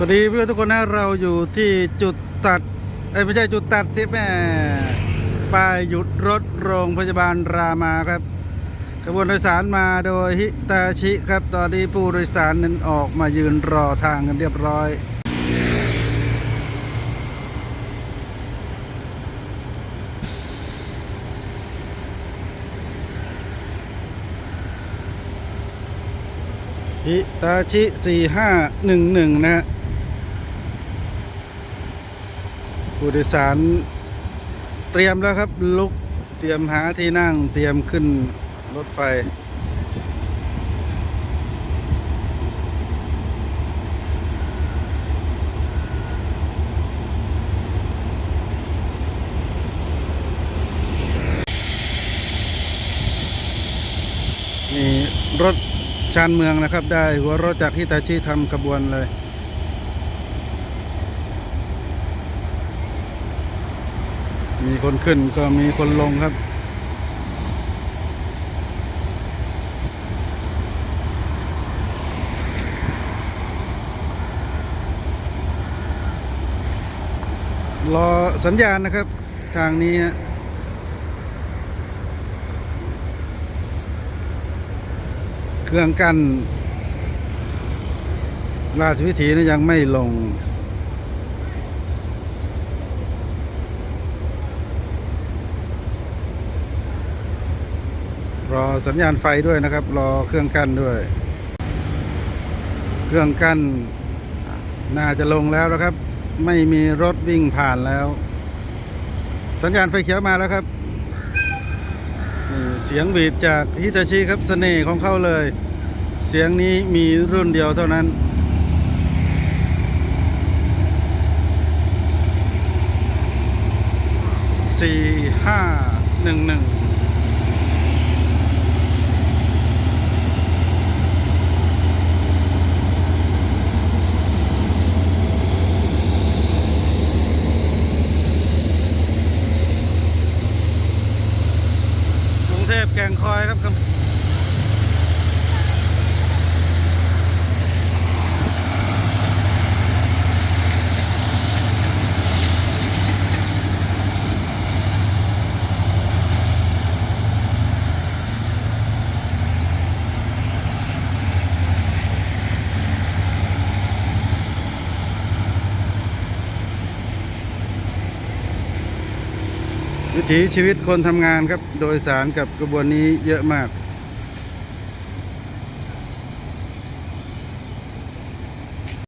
สวัสดีเพื่อนทุกคนนะเราอยู่ที่จุดตัดเอ้ไม่ใช่จุดตัดสิแม่ป้ายหยุดรถโรงพยาบาลรามาครับขบวนโดยสารมาโดยฮิตาชิครับ ตอนนี้ผู้โดยสารนั้นออกมายืนรอทางกันเรียบร้อยฮิตาชิ 4511 นะฮะ ผู้โดยสารเตรียมแล้วครับ ลุกเตรียมหาที่นั่งเตรียมขึ้นรถไฟ นี่รถชานเมืองนะครับ ได้หัวรถจากฮิตาชิทำขบวนเลย มีคนขึ้นก็มีคนลงครับ รอสัญญาณนะครับ ทางนี้ฮะเครื่องกั้นราชวิถีนะยังไม่ลง รอสัญญาณไฟด้วยนะครับ รอเครื่องกั้นด้วย เครื่องกั้นน่าจะลงแล้วนะครับ ไม่มีรถวิ่งผ่านแล้ว สัญญาณไฟเขียวมาแล้วครับเสียงหวีดจากฮิตาชิครับเสน่ห์ของเขาเลย เสียงนี้มีรุ่นเดียวเท่านั้นสี่ห้าหนึ่งหนึ่ง กรุงเท พแก่งคอยครับครับ วิถีชีวิตคนทำงานครับ โดยสารกับกระบวนนี้เยอะมาก